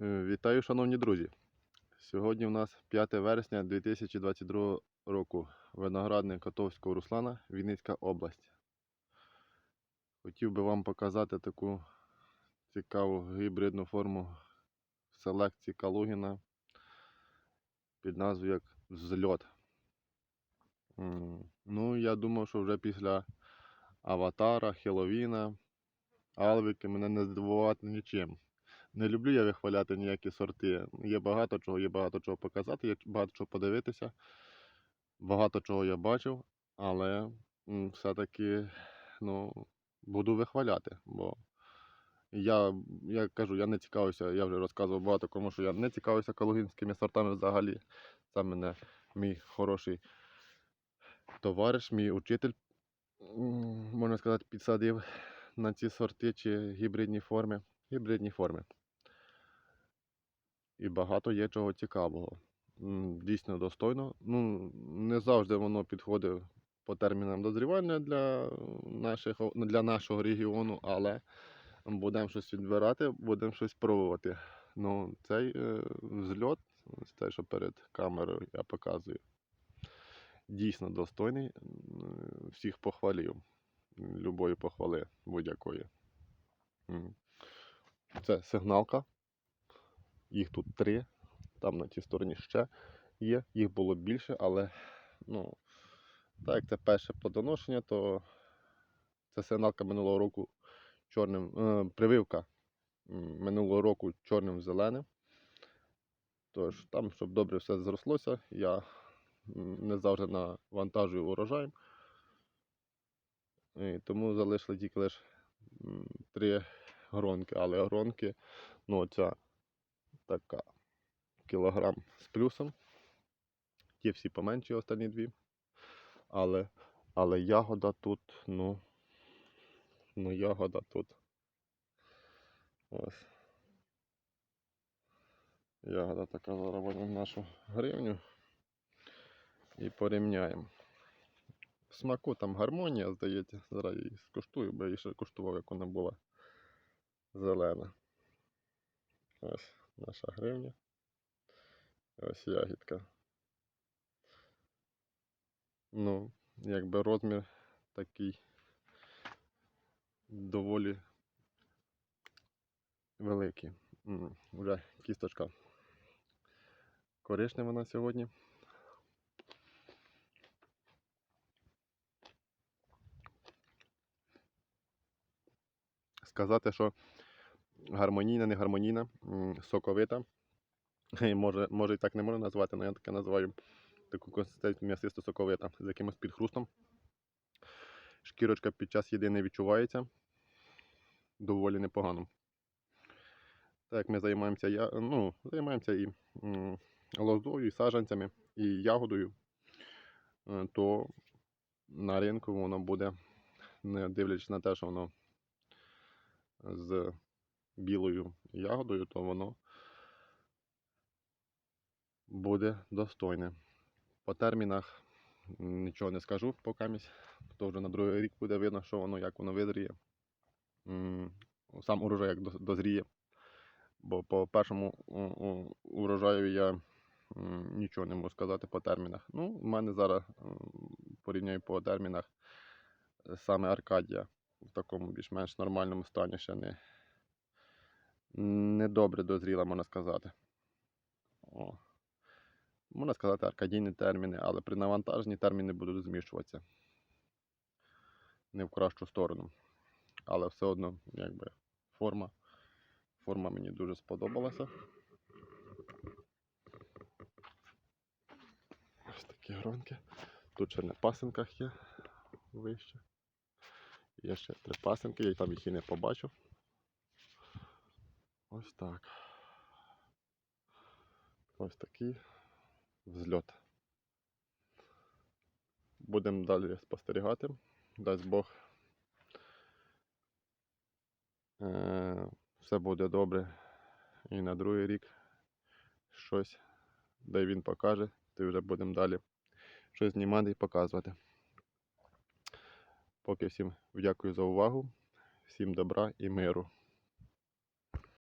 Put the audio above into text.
Е, Вітаю, шановні друзі! Сьогодні у нас 5 вересня 2022 року. Виноградник Котовського Руслана, Вінницька область. Хотів би вам показати таку цікаву гібридну форму селекції Калугіна під назвою як Взльот. Ну, я думав, що вже після Аватара, Хеловіна, Алвіки мене не здивувати нічим. Не люблю я вихваляти ніякі сорти. Є багато чого, є багато чого показати, є багато чого подивитися. Багато чого я бачив, але все-таки ну, буду вихваляти. Бо я, я кажу, я не цікавився, я вже розказував багато кому, що я не цікавився калугінськими сортами взагалі. Це мене мій хороший товариш, мій учитель, можна сказати, підсадив на ці сорти чи гібридні форми. Гібридні форми. І багато є чого цікавого. Дійсно достойно. Ну, не завжди воно підходить по термінам дозрівання для, наших, для нашого регіону, але будемо щось відбирати, будемо щось пробувати. Ну, цей е, взльот, те, що перед камерою я показую, дійсно достойний. Всіх похвалів. Любої похвали будь-якої. Це сигналка. Їх тут три. Там на тій стороні ще є. Їх було більше, але ну, так як це перше плодоношення, то це сигналка минулого року чорним, е, прививка минулого року чорним зеленим. Тож там, щоб добре все зрослося, я не завжди навантажую урожаєм. І тому залишили тільки лише три гронки, але гронки, ну ця така кілограм з плюсом. Ті всі поменші, останні дві. Але, але ягода тут, ну, ну ягода тут. Ось. Ягода така возьмемо нашу гривню і порівняємо. Смаку там гармонія, здається. Зараз її скуштую, бо я її ще куштував, як вона була зелена. Ось наша гривня. Ось ягідка. Ну, якби розмір такий доволі великий. М, Вже кісточка коричнева на сьогодні. Сказати, що гармонійна, не гармонійна, соковита. Може, може і так не можна назвати, але я таке називаю таку консистенцію м'ясисто соковита з якимось підхрустом. Шкірочка під час їди не відчувається доволі непогано. Так як ми займаємося, я, ну, займаємося і м, лозою, і саджанцями, і ягодою, е, то на ринку воно буде, не дивлячись на те, що воно з білою ягодою, то воно буде достойне. По термінах нічого не скажу поки то вже на другий рік буде видно, що воно, як воно визріє. Сам урожай як дозріє. Бо по першому урожаю я нічого не можу сказати по термінах. Ну, в мене зараз порівняю по термінах саме Аркадія в такому більш-менш нормальному стані ще не, не добре дозріла, можна сказати. О. Можна сказати, аркадійні терміни, але при навантаженні терміни будуть змішуватися. Не в кращу сторону. Але все одно, якби форма. Форма мені дуже сподобалася. Ось такі гронки. Тут ще на пасинках є вище. Є ще три пасинки, я там їх і не побачив. Ось так. Ось такий взльот. Будемо далі спостерігати. Дасть Бог. Е, все буде добре. І на другий рік щось, де він покаже, то вже будемо далі щось знімати і показувати. Поки всім дякую за увагу, всім добра і миру.